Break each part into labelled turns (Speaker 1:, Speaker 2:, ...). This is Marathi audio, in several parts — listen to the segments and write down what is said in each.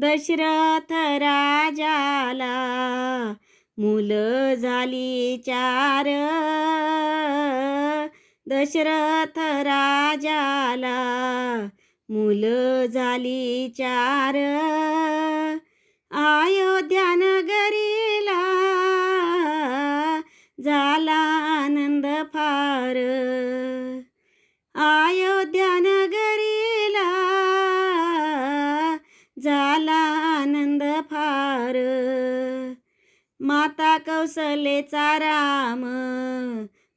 Speaker 1: दशरथ राजाला मुलं झाली चार. दशरथ राजाला मुलं झाली चार. अयोध्या नगरीला झाला आनंद फार. माता कौशलेचा राम.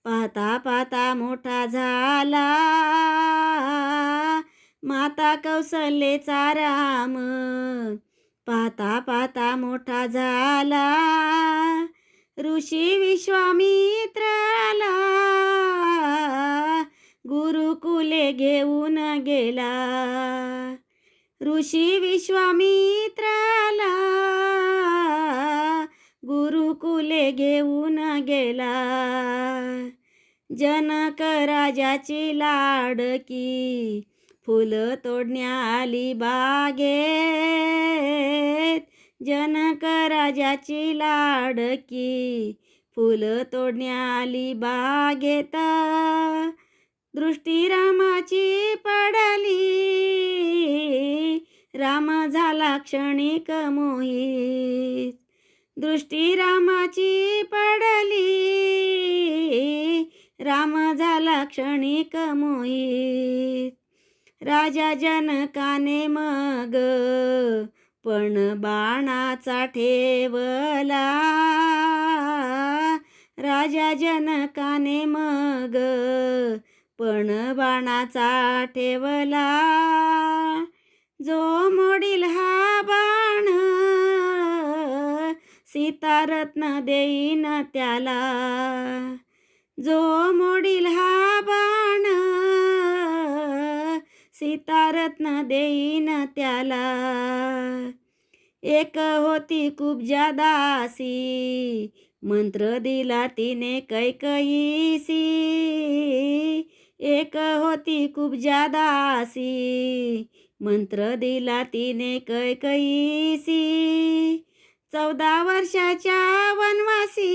Speaker 1: पाहता पाहता मोठा झाला. माता कौशलेचा राम. पाहता पाहता मोठा झाला. ऋषी विश्वामित्राला गुरुकुले घेऊन गेला. ऋषी विश्वामी गुरुकुले घेऊन गेला. जनक राजाची लाडकी फुलं तोडण्या आली बागेत जनक राजाची लाडकी फुलं तोडण्या आली बागेत. दृष्टी रामाची पडली राम झाला क्षणिक मोहित. दृष्टी रामाची पडली. राम झाला क्षणिक मोहित. राजा जनकाने मग पण बाणाचा ठेवला. राजा जनकाने मग पण बाणाचा ठेवला. जो मोडील हा बा बाण सीतारत्न देईन त्याला. जो मोडील हा बाण सीतारत्न देईन त्याला. एक होती कुब्जा दासी मंत्र दिला तिने कैकईसी एक होती कुब्जा दासी मंत्र दिला तिने कैकईसी चौदा वर्षाच्या वनवासी.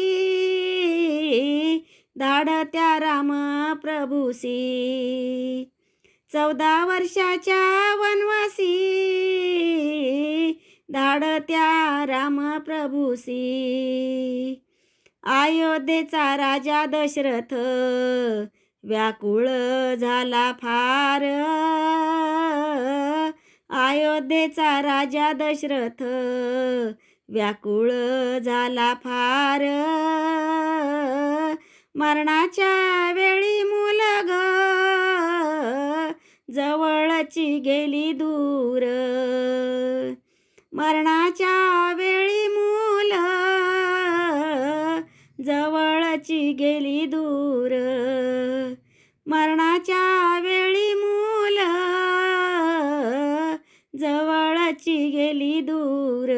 Speaker 1: धाडत्या राम प्रभूसी. चौदा वर्षाच्या वनवासी. धाडत्या राम प्रभूसी. अयोध्येचा राजा दशरथ. व्याकुळ झाला फार. अयोध्येचा राजा दशरथ. व्याकुळ झाला फार. मरणाच्या वेळी मुलग जवळची गेली दूर. मरणाच्या वेळी मूल. जवळची गेली दूर. मरणाच्या वेळी मूल. गेली दूर